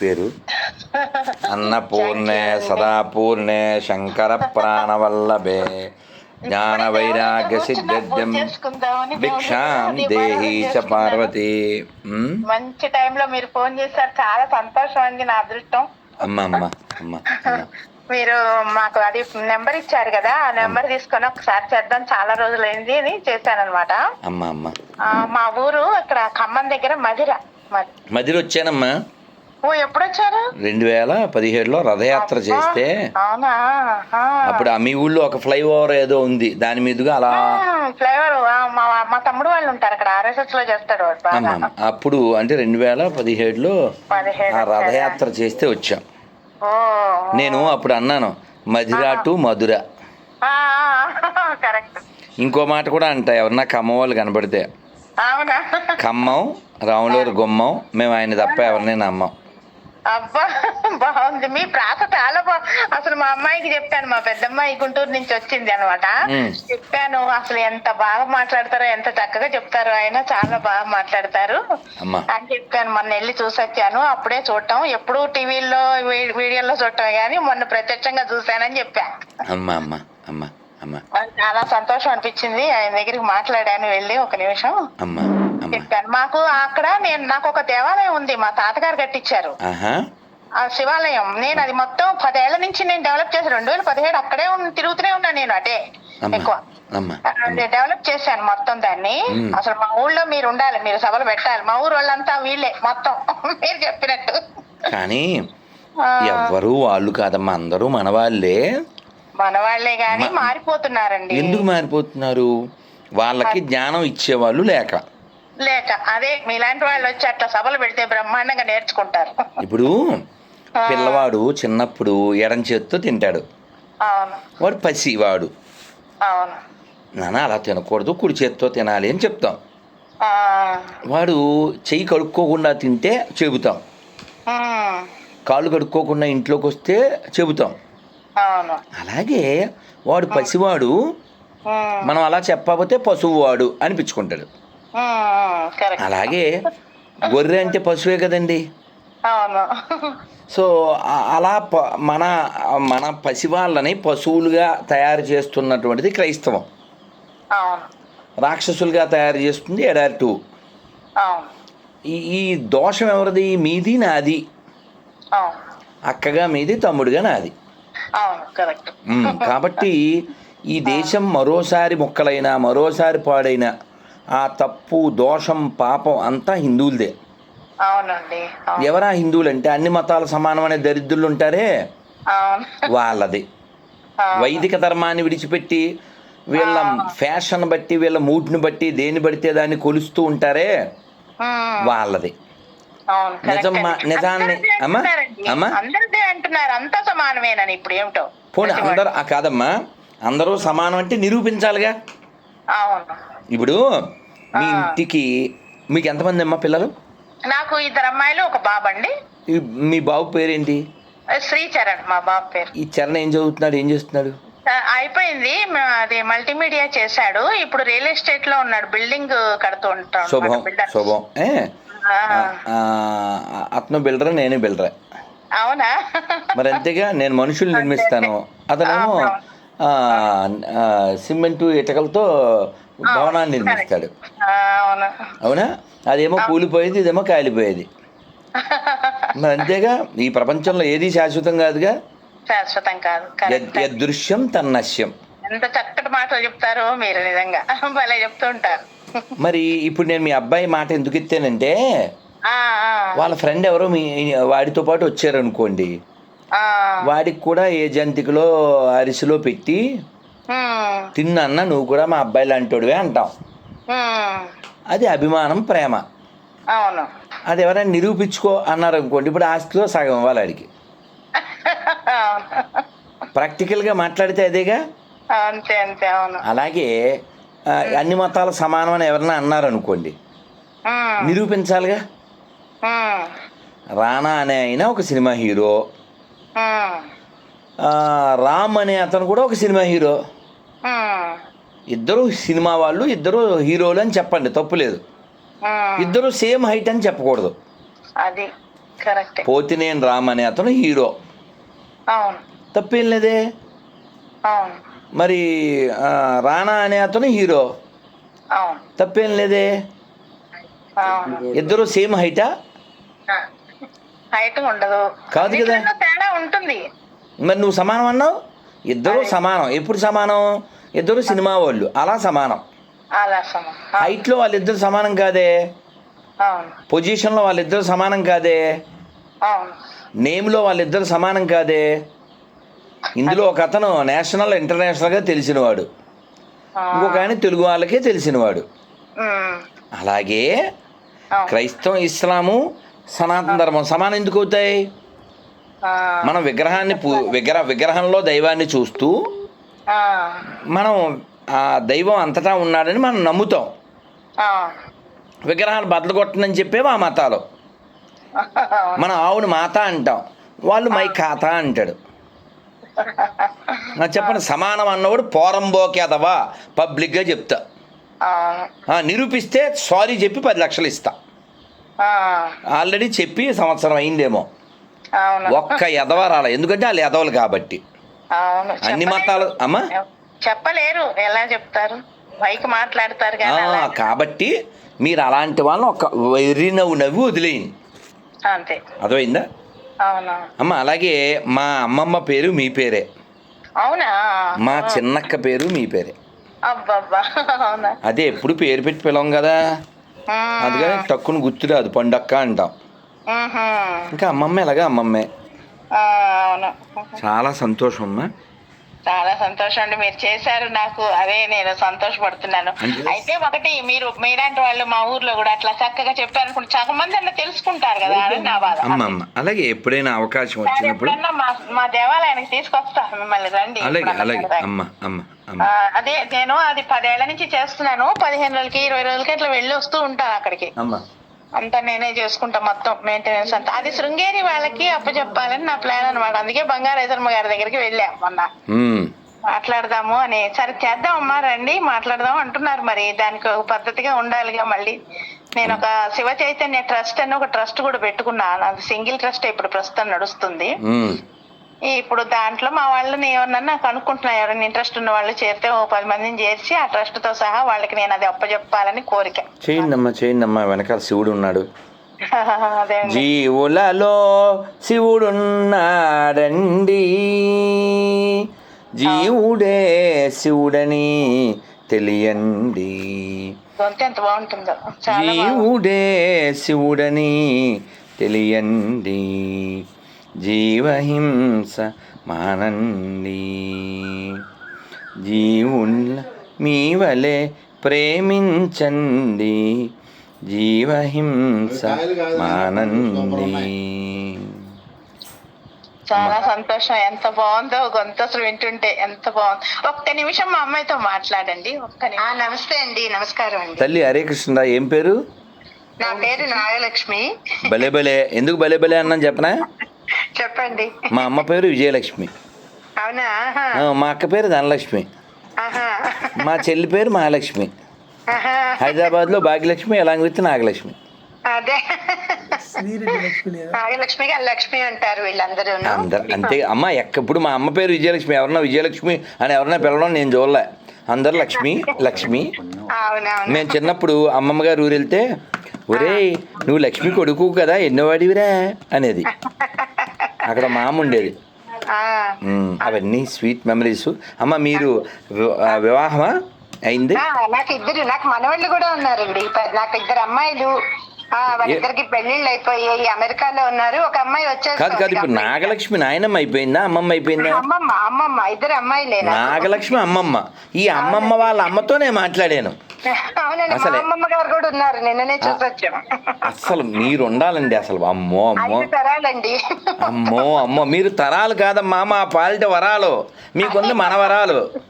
పేరు? అన్నపూర్ణే సదాపూర్ణే శంకర ప్రాణవల్లభే జ్ఞాన వైరాగ్య సిద్ధ్యం భిక్షాం దేహి చ పార్వతి? మంచి టైంలో మీరు ఫోన్ చేశారు. చాలా సంతోషం అండి నా అదృష్టం. అమ్మ అమ్మ అమ్మ మీరు మాకు అది నెంబర్ ఇచ్చారు కదా ఆ నెంబర్ తీసుకొని ఒకసారి చేద్దాం. చాలా రోజులైంది అని చేశాను అనమాట మా ఊరు ఇక్కడ ఖమ్మం దగ్గర మధిర. మధి- మధ్యలో వచ్చానమ్మా ఓ రెండు వేల పదిహేడులో రథయాత్ర చేస్తే. అప్పుడు ఆ మీ ఊళ్ళో ఒక ఫ్లైఓవర్ ఏదో ఉంది దాని మీదుగా అలా ఆ, మా తమ్ముడు వాళ్ళు ఉంటారు అక్కడ ఆర్ఎస్ఎస్లో. అప్పుడు అంటే రెండు వేల పదిహేడులో పదిహేడు ఆ రథయాత్ర చేస్తే వచ్చాం. నేను అప్పుడు అన్నాను మధిర టు మధుర. ఇంకో మాట కూడా అంట ఎవరన్నా ఖమ్మం వాళ్ళు కనపడితే అవునా? ఖమ్మం రాములూరు గుమ్మం మేము ఆయన తప్ప ఎవరిని నమ్మం. అబ్బా బాగుంది. మీ ప్రాస చాలా బా అసలు మా అమ్మాయికి చెప్పాను మా పెద్దమ్మాయి గుంటూరు నుంచి వచ్చింది అనమాట. చెప్పాను అసలు ఎంత బాగా మాట్లాడతారో ఎంత చక్కగా చెప్తారో ఆయన చాలా బాగా మాట్లాడతారు అని చెప్పాను. మొన్న వెళ్ళి చూసొచ్చాను అప్పుడే చూడటం. ఎప్పుడు టీవీల్లో వీడియోలో చూడటమే కానీ మొన్న ప్రత్యక్షంగా చూశానని చెప్పా. అమ్మ అమ్మ అమ్మ చాలా సంతోషం అనిపించింది. ఆయన దగ్గరికి మాట్లాడాను వెళ్ళి ఒక నిమిషం. అమ్మ. చెప్పాను. మాకు అక్కడ నేను నాకు ఒక దేవాలయం ఉంది మా తాతగారు కట్టించారు ఆ శివాలయం. నేను అది మొత్తం పదేళ్ళ నుంచి నేను డెవలప్ చేశాను. రెండు వేల పదిహేడు అక్కడే తిరుగుతూనే ఉన్నాను నేను అటే ఎక్కువ. డెవలప్ చేశాను మొత్తం దాన్ని. అసలు మా ఊళ్ళో మీరు ఉండాలి మీరు సభలు పెట్టాలి. మా ఊరు వాళ్ళంతా వీళ్ళే మొత్తం. మీరు చెప్పినట్టు. కానీ ఎవ్వరు వాళ్ళు కాదమ్మా అందరూ మన వాళ్ళే మన వాళ్ళే గాని మ- మారిపోతున్నారండి. ఎందుకు మారిపోతున్నారు? వాళ్ళకి జ్ఞానం ఇచ్చేవాళ్ళు లేక. లేక అదే మీలాంటి వాళ్ళు వచ్చి అట్లా సభలు పెడితే బ్రహ్మాండంగా నేర్చుకుంటారు. ఇప్పుడు. పిల్లవాడు చిన్నప్పుడు ఎడం చేత్తో తింటాడు. వాడు పసి వాడు అవును. నాన్న అలా తినకూడదు కుడి చేత్తో తినాలి అని చెప్తాం. వాడు చెయ్యి కడుక్కోకుండా తింటే చెబుతాం. కాళ్ళు కడుక్కోకుండా ఇంట్లోకి వస్తే చెబుతాం. అలాగే వాడు పసివాడు మనం అలా చెప్పకపోతే పశువు వాడు అనిపించుకుంటాడు. అలాగే గొర్రె అంటే పశువే కదండి. సో అలా ప మన మన పసివాళ్ళని పశువులుగా తయారు చేస్తున్నటువంటిది క్రైస్తవం. రాక్షసులుగా తయారు చేస్తుంది ఎడారి టూ. ఈ ఈ దోషం ఎవరిది? మీది నాది. అక్కగా మీది తమ్ముడుగా నాది. కాబట్టి ఈ దేశం మరోసారి మొక్కలైనా మరోసారి పాడైనా ఆ తప్పు దోషం పాపం అంతా హిందువులదే. అవునండి అవును. ఎవరా హిందువులు అంటే అన్ని మతాల సమానం అనే దరిద్రులు ఉంటారే? వాళ్ళది. వైదిక ధర్మాన్ని విడిచిపెట్టి వీళ్ళ ఫ్యాషన్ బట్టి వీళ్ళ మూడ్ని బట్టి దేని పడితే దాన్ని కొలుస్తూ ఉంటారే? వాళ్ళది. నిజమ్మా, అండి. నిజాన్ని- అమ్మా? అమ్మా? అందరిదే అంటున్నారు. అంతా సమానమేనని ఇప్పుడు ఏమిటో? పోనీ అందరూ ఆ కాదమ్మా. అందరూ సమానం అంటే నిరూపించాలిగా. ఇప్పుడు మీ. ఇంటికి మీకు ఎంతమంది అమ్మా పిల్లలు? నాకు ఇద్దరు అమ్మాయిలు ఒక బాబు అండి మీ బాబు పేరేంటి? శ్రీచరణ్ మా బాబు పేరు. ఈ చరణ్ ఏం చదువుతున్నాడు ఏం చేస్తున్నాడు? అయిపోయింది. అది మల్టీమీడియా చేశాడు. ఇప్పుడు రియల్ ఎస్టేట్లో ఉన్నాడు బిల్డింగ్ కడుతూ ఉంటాడు శుభం. శుభం. అతను బిల్డర్ నేను బిల్డరే. అవునా? మరి అంతేగా నేను మనుషులు నిర్మిస్తాను. అతనేమో ఆ, సిమెంటు ఇటకలతో భవనాన్ని నిర్మిస్తాడు. అవును. అదేమో కూలిపోయేది ఇదేమో కాలిపోయేది. మరి అంతేగా ఈ ప్రపంచంలో ఏది శాశ్వతం కాదుగా? శాశ్వతం కాదు. యదృశ్యం తన్నశ్యం. ఎంత చక్కటి మాటలు చెప్తారో మీరు నిజంగా. భలే చెప్తూ ఉంటారు. మరి ఇప్పుడు నేను మీ అబ్బాయి మాట ఎందుకు ఎత్తానంటే వాళ్ళ ఫ్రెండ్ ఎవరో మీ వాడితో పాటు వచ్చారనుకోండి వాడికి కూడా ఏ జంతికలో అరిసెలో పెట్టి తిన్నన్న నువ్వు కూడా మా అబ్బాయి లాంటివాడివే అంటాం. అది అభిమానం ప్రేమ. అవును. అది ఎవరైనా నిరూపించుకో అన్నారు అనుకోండి ఇప్పుడు ఆస్తిలో సగం ఇవ్వాలి అవును. ప్రాక్టికల్గా మాట్లాడితే అదేగా? అంతే అంతే అవును. అలాగే అన్ని మతాల సమానం అని ఎవరన్నా అన్నారు అనుకోండి నిరూపించాలిగా? రానా అనే ఆయన ఒక సినిమా హీరో. రామ్ అనే అతను కూడా ఒక సినిమా హీరో. ఇద్దరు సినిమా వాళ్ళు ఇద్దరు హీరోలు అని చెప్పండి తప్పులేదు ఉమ్, ఇద్దరు సేమ్ హైట్ అని చెప్పకూడదు. అది కరెక్ట్. పోతినేని రామ్ అనే అతను హీరో. తప్పేం లేదే? మరి రానా అనే అతను హీరో. తప్పేం లేదే? ఇద్దరు సేమ్ హైటా? హైట్ ఉండదు. కాదు కదా. తేడా ఉంటుంది. మరి నువ్వు సమానం అన్నావు? ఇద్దరు సమానం. ఎప్పుడు సమానం? ఇద్దరు సినిమా వాళ్ళు. అలా సమానం. హైట్లో వాళ్ళిద్దరు సమానం కాదే? పొజిషన్లో వాళ్ళిద్దరు సమానం కాదే? నేమ్లో వాళ్ళిద్దరు సమానం కాదే? ఇందులో ఒక అతను నేషనల్ ఇంటర్నేషనల్గా తెలిసినవాడు. ఇంకొక ఆయన తెలుగు వాళ్ళకే తెలిసినవాడు. అలాగే. క్రైస్తవం ఇస్లాము సనాతన ధర్మం సమానం ఎందుకు అవుతాయి? మనం విగ్రహాన్ని పూ విగ్రహ విగ్రహంలో దైవాన్ని చూస్తూ మనం ఆ దైవం అంతటా ఉన్నాడని మనం నమ్ముతాం. విగ్రహాలు బద్దలు కొట్టనని చెప్పేవి ఆ మతాలు. మనం ఆవుని మాత అంటాం. వాళ్ళు మై ఖాత అంటాడు. చెప్పండి సమానం అన్నవాడు పోరంబోకేదవా పబ్లిక్గా చెప్తా. నిరూపిస్తే సారీ చెప్పి పది లక్షలు ఇస్తా. ఆల్రెడీ చెప్పి సంవత్సరం అయిందేమో. ఒక్క ఎదవ రాల. ఎందుకంటే వాళ్ళు ఎదవలు కాబట్టి. అన్ని. మతాలు అమ్మా? చెప్పలేరు. ఎలా చెప్తారు? పైకి మాట్లాడతారు. కాబట్టి మీరు అలాంటి వాళ్ళని ఒక వెర్రి నవ్వు నవ్వి వదిలేయండి అంతే. అర్థమైందా? అమ్మ అలాగే మా అమ్మమ్మ పేరు మీ పేరే. అవునా? మా చిన్నక్క పేరు మీ పేరే. అదే ఎప్పుడు పేరు పెట్టి పిలవం కదా. అందుకని టక్కును గుర్తురాదు. పండక్క అంటాం. ఇంకా అమ్మమ్మ ఎలాగా అమ్మమ్మే. ఆ, అవును. చాలా సంతోషం అమ్మా. చాలా సంతోషం అండి. మీరు చేశారు నాకు. అదే నేను సంతోషపడుతున్నాను. అయితే ఒకటి మీరు మీలాంటి వాళ్ళు మా ఊర్లో కూడా అట్లా చక్కగా చెప్పారనుకుంటే చాలా మంది అన్న తెలుసుకుంటారు కదా. అని నా బాధ. అలాగే ఎప్పుడైనా అవకాశం వచ్చినప్పుడు మా దేవాలయానికి తీసుకొస్తా. మిమ్మల్ని రండి. అలాగే అలాగే. అమ్మ అమ్మ అదే నేను అది పదేళ్ళ నుంచి చేస్తున్నాను. పదిహేను రోజులకి ఇరవై రోజులకి అట్లా వెళ్ళి వస్తూ ఉంటాను అక్కడికి. అమ్మ. అంతా నేనే చేసుకుంటా మొత్తం మెయింటెనెన్స్ అంతా. అది శృంగేరి వాళ్ళకి అప్పచెప్పాలని నా ప్లాన్ అనమాట అందుకే బంగారేశ్వరమ్మ గారి దగ్గరికి వెళ్ళాం మొన్న. మాట్లాడదాము అని. సరే చేద్దాం అమ్మా రండి మాట్లాడదాం అంటున్నారు మరి. దానికి ఒక పద్ధతిగా ఉండాలిగా మళ్ళీ. నేను ఒక శివ చైతన్య ట్రస్ట్ అని ఒక ట్రస్ట్ కూడా పెట్టుకున్నాను. అది సింగిల్ ట్రస్ట్ ఇప్పుడు ప్రస్తుతం నడుస్తుంది. ఇప్పుడు దాంట్లో మా వాళ్ళని ఎవరన్నా కనుక్కుంటున్నా ఎవరైనా ఇంట్రెస్ట్ ఉన్న వాళ్ళు చేరితే ఓ పది మందిని చేర్చి ఆ ట్రస్ట్తో సహా వాళ్ళకి నేను అది అప్పచెప్పాలని కోరిక. చేయండి అమ్మా చేయండి అమ్మా వెనకాల శివుడు ఉన్నాడు. జీవులలో శివుడున్నాడండి. జీవుడే శివుడని తెలియండి. జీవుడే శివుడని తెలియండి. జీవహింస మానండి. జీవుల మీ వలె ప్రేమించండి. జీవహింస మానండి. చాలా సంతోషం. ఎంత బాగుందో గొంతు అసలు వింటుంటే ఎంత బాగుంది. ఒక్క నిమిషం మా అమ్మాయితో మాట్లాడండి. ఒక్క నిమిషం. ఆ, నమస్తే అండి. నమస్కారం అండి. తల్లి హరే కృష్ణ ఏం పేరు? నా పేరు నాగలక్ష్మి. భలే భలే. ఎందుకు భలే భలే అన్నాను చెప్పనా? చెప్పండి. మా అమ్మ పేరు విజయలక్ష్మి. అవునా? ఆహా, ఆ, మా అక్క పేరు ధనలక్ష్మి. మా చెల్లి పేరు మహాలక్ష్మి. ఆహా. హైదరాబాద్లో భాగ్యలక్ష్మి అలాంగ్ విత్ నాగలక్ష్మి. అదే. లక్ష్మి అంటారు వీళ్ళందరూ. అందరు అంతే. అమ్మ ఎక్కప్పుడు మా అమ్మ పేరు విజయలక్ష్మి. ఎవరన్నా విజయలక్ష్మి అని ఎవరన్నా పిలవడం నేను చూడలే. అందరు లక్ష్మి లక్ష్మి. మేము చిన్నప్పుడు అమ్మమ్మ గారు ఊరు వెళ్తే ఒరేయ్ నువ్వు లక్ష్మి కొడుకు కదా ఎన్నో వాడివిరా అనేది. అక్కడ మా అమ్మ ఉండేది అవన్నీ స్వీట్ మెమరీస్. అమ్మ మీరు వివాహమా? అయింది? నాకు ఇద్దరు నాకు మనవాళ్ళు కూడా ఉన్నారండి. ప- నాకు ఇద్దరు అమ్మాయిలు. వాళ్ళిద్దరికి పెళ్ళిళ్ళు అయిపోయాయి. అమెరికాలో ఉన్నారు. ఒక అమ్మాయి వచ్చేసి కాదు కాదు ఇప్పుడు నాగలక్ష్మి నాయనమ్మ అయిపోయిందా? అమ్మమ్మ అయిపోయిందా? అమ్మమ్మ అమ్మమ్మ ఇద్దరు అమ్మాయిలే. నాగలక్ష్మి అమ్మమ్మ. ఈ అమ్మమ్మ వాళ్ళ అమ్మతో నేను మాట్లాడాను అసలే. అమ్మమ్మ గారు కూడా ఉన్నారు. నిన్ననే చూసొచ్చాం. అసలు మీరు ఉండాలండి అసలు. అమ్మో అమ్మో. తరాలండి. అమ్మో అమ్మో. మీరు తరాలు కాదమ్మా మా పాలిట వరాలు. మీకుంది మన వరాలు.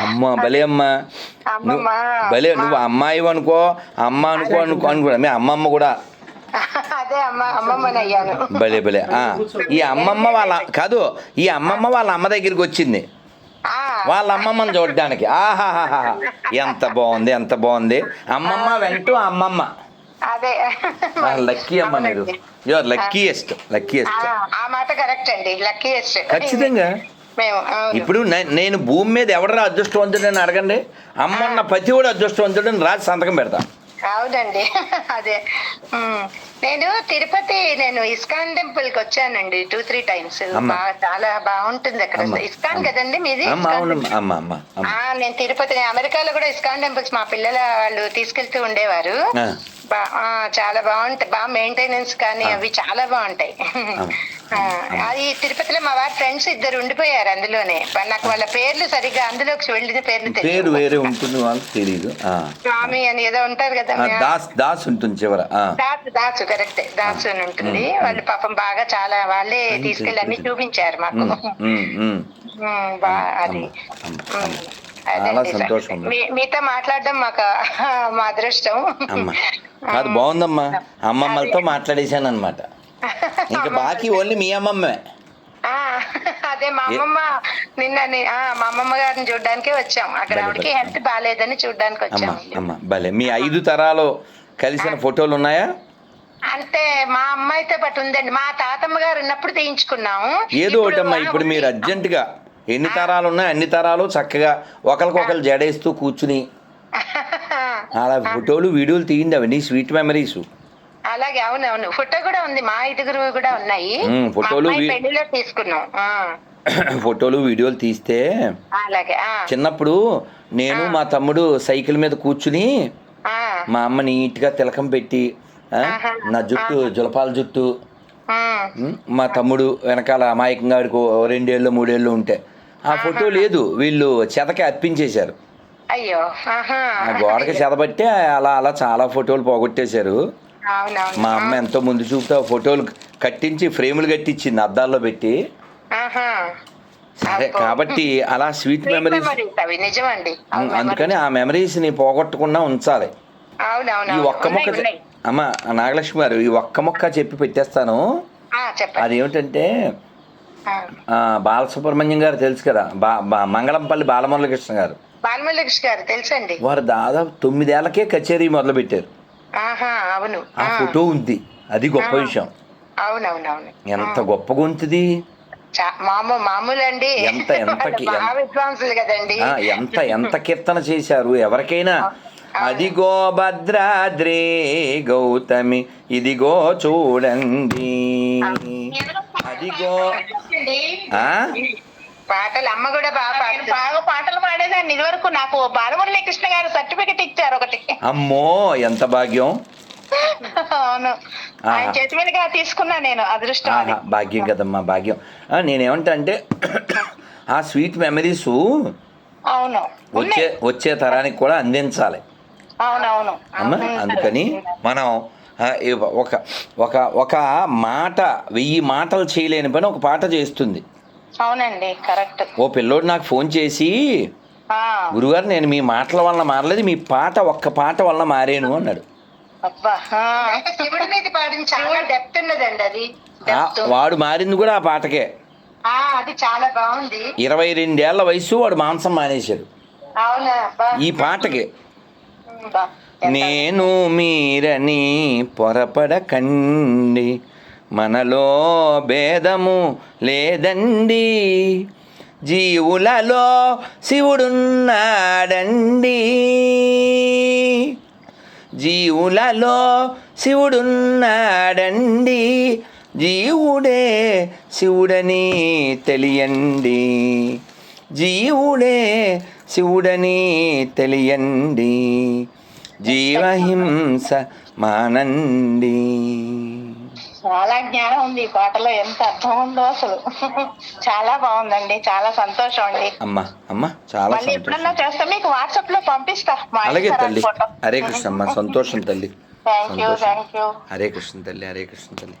అమ్మ భలే అమ్మ భలే నువ్వు అమ్మాయి అనుకో అమ్మ అనుకో అనుకో అనుకో మీ అమ్మమ్మ కూడా భలే భలే ఆ, ఈ అమ్మమ్మ వాళ్ళ కాదు ఈ అమ్మమ్మ వాళ్ళ అమ్మ దగ్గరికి వచ్చింది. వాళ్ళ అమ్మమ్మని చూడడానికి. ఆహాహాహా ఎంత బాగుంది ఎంత బాగుంది. అమ్మమ్మ వెంటూ అమ్మమ్మ. అదే. లక్కీ అమ్మ మీరు. యు ఆర్ లక్కీయెస్ట్ లక్కీయెస్ట్ ఆ, ఆ మాట కరెక్ట్ అండి లక్కీయెస్ట్ ఖచ్చితంగా. ఇప్పుడు నేను భూమి మీద ఎవడరా అదృష్టవంతుడని అడగండి. అమ్మన్న పతి కూడా అదృష్టవంతుడని రాసి సంతకం పెడతా. అవునండి. అదే. నేను తిరుపతి నేను ఇస్కాన్ టెంపుల్కి వచ్చానండి టూ త్రీ టైమ్స్. చాలా బాగుంటుంది అక్కడ. ఇస్కాన్. కదండి మీది? నేను తిరుపతి అమెరికాలో కూడా ఇస్కాన్ టెంపుల్స్ మా పిల్లల వాళ్ళు తీసుకెళ్తూ ఉండేవారు. చాలా బాగుంటాయి బాగా మెయింటెనెన్స్ కానీ. అవి చాలా బాగుంటాయి. అది తిరుపతిలో మా వారి ఫ్రెండ్స్ ఇద్దరు ఉండిపోయారు అందులోనే. నాకు వాళ్ళ పేర్లు సరిగ్గా అందులోకి వెళ్ళిన పేర్లు పేరు వేరే ఉంటుంది వాళ్ళకి తెలియదు. స్వామి అని ఏదో ఉంటారు కదా దాస్ దాస్ ఉంటుంది చివర. దాసు దాసు కరెక్టే దాసు అని ఉంటుంది. వాళ్ళు పాపం బాగా చాలా వాళ్ళే తీసుకెళ్ళి అన్ని చూపించారు మాకు. అది. చాలా సంతోషం మీతో మాట్లాడడం మాకు మా అదృష్టం. కాదు బాగుందమ్మా. అమ్మమ్మలతో మాట్లాడేశాను అనమాట ఇంకా బాకీ ఓన్లీ మీ అమ్మమ్మే. అదే మా అమ్మమ్మ నిన్న మా అమ్మమ్మ గారిని చూడడానికే వచ్చాం. అక్కడ ఆవిడకి. హెల్త్ బాగాలేదని చూడడానికి వచ్చాం. అమ్మ భలే. మీ ఐదు తరాలు కలిసిన ఫోటోలు ఉన్నాయా? అంటే మా అమ్మాయితో పాటు ఉందండి. మా తాతమ్మ గారు ఉన్నప్పుడు తీయించుకున్నాము ఏదో ఒకటమ్మా ఇప్పుడు మీరు. అర్జెంటుగా ఎన్ని తరాలు ఉన్నాయి అన్ని తరాలు చక్కగా ఒకరికొకరు జడేస్తూ కూర్చుని అలా ఫోటోలు వీడియోలు తీయండి అవన్నీ స్వీట్ మెమరీస్. అలాగే అవునవును. ఫోటో కూడా ఉంది. మా ఐదుగురు కూడా ఉన్నాయి. ఫోటోలు పెళ్ళిలో తీసుకున్నాం. ఫోటోలు వీడియోలు తీస్తే అలాగే చిన్నప్పుడు నేను మా తమ్ముడు సైకిల్ మీద కూర్చుని మా అమ్మ నీట్గా తిలకం పెట్టి. నా జుట్టు జులపాల జుట్టు మా తమ్ముడు వెనకాల అమాయకంగా రెండేళ్ళు మూడేళ్ళు ఉంటే. ఆ ఫోటో లేదు. వీళ్ళు చెతకి అర్పించేశారు అయ్యో. గోడకి చెదబట్టి అలా అలా చాలా ఫోటోలు పోగొట్టేశారు. మా అమ్మ ఎంతో ముందు చూపుతా ఫోటోలు కట్టించి ఫ్రేములు కట్టించింది అద్దాల్లో పెట్టి. సరే. కాబట్టి అలా స్వీట్ మెమరీస్ నిజమండి. అందుకని ఆ మెమరీస్ని పోగొట్టకుండా ఉంచాలి. ఈ ఒక్క మొక్క అమ్మ నాగలక్ష్మి గారు ఈ ఒక్క మొక్క చెప్పి పెట్టేస్తాను. అదేమిటంటే బాలసుబ్రహ్మణ్యం గారు తెలుసు కదా బా మంగళంపల్లి బాలమురళకృష్ణ గారు. బాలమురళీకృష్ణ గారు తెలుసండి. వారు దాదాపు తొమ్మిదేళ్ళకే కచేరీ మొదలుపెట్టారు. ఆహా అవును ఆ ఆ, ఫోటో ఉంది. అది గొప్ప విషయం. అవునవునవును. ఎంత గొప్ప గొంతుది చా- మామూ మామూలు అండి ఎంత- ఎంతకి- కదండి. ఎంత ఎంత కీర్తన చేశారు ఎవరికైనా? అదిగో భద్రాద్రి గౌతమి ఇదిగో చూడండి. అదిగో ఆ? పాటలు అమ్మ కూడా బాగా బాగా పాటలు పాడేదాన్ని ఇదివరకు నాకు బాలమురళీ కృష్ణ గారు సర్టిఫికెట్ ఇచ్చారు ఒకటి. అమ్మో ఎంత భాగ్యం. అవును. ఆయన చేతి మీదుగా తీసుకున్నా నేను అదృష్టం భాగ్యం కదమ్మా భాగ్యం. నేనేమంటా అంటే ఆ స్వీట్ మెమరీస్ అవును. వచ్చే వచ్చే తరానికి కూడా అందించాలి. అవునవును. అమ్మ అందుకని మనం ఒక ఒక ఒక మాట వెయ్యి మాటలు చేయలేని పని ఒక పాట చేస్తుంది. అవునండి కరెక్ట్. ఓ పిల్లోడు నాకు ఫోన్ చేసి గురుగారు నేను మీ మాటల వల్ల మారలేదు మీ పాట ఒక్క పాట వల్ల మారేను అన్నాడు. వాడు మారింది కూడా ఆ పాటకే. ఆ, అది చాలా బాగుంది. ఇరవై రెండేళ్ళ వయసు వాడు మాంసం మానేశాడు. అవునా అబ్బా. ఈ పాటకే. నేను మీరని పొరపడకండి మనలో భేదము లేదండి. జీవులలో శివుడున్నాడండి. జీవులలో శివుడున్నాడండి. జీవుడే శివుడని తెలియండి. జీవుడే శివుడని తెలియండి. జీవహింస మానండి. చాలా జ్ఞానం ఉంది ఈ పాటలో. ఎంత అర్థం ఉందో అసలు. చాలా బాగుందండి. చాలా సంతోషం అండి. అమ్మ అమ్మ చాలా మళ్ళీ ఎప్పుడన్నా చేస్తా మీకు వాట్సాప్లో పంపిస్తా. మా అలాగే ఇన్స్టాగ్రామ్ తల్లి. ఫోటో. హరే కృష్ణ అమ్మ సంతోషం తల్లి. థ్యాంక్ యూ సంతోషం. థ్యాంక్ యూ హరే కృష్ణ తల్లి హరే కృష్ణ తల్లి.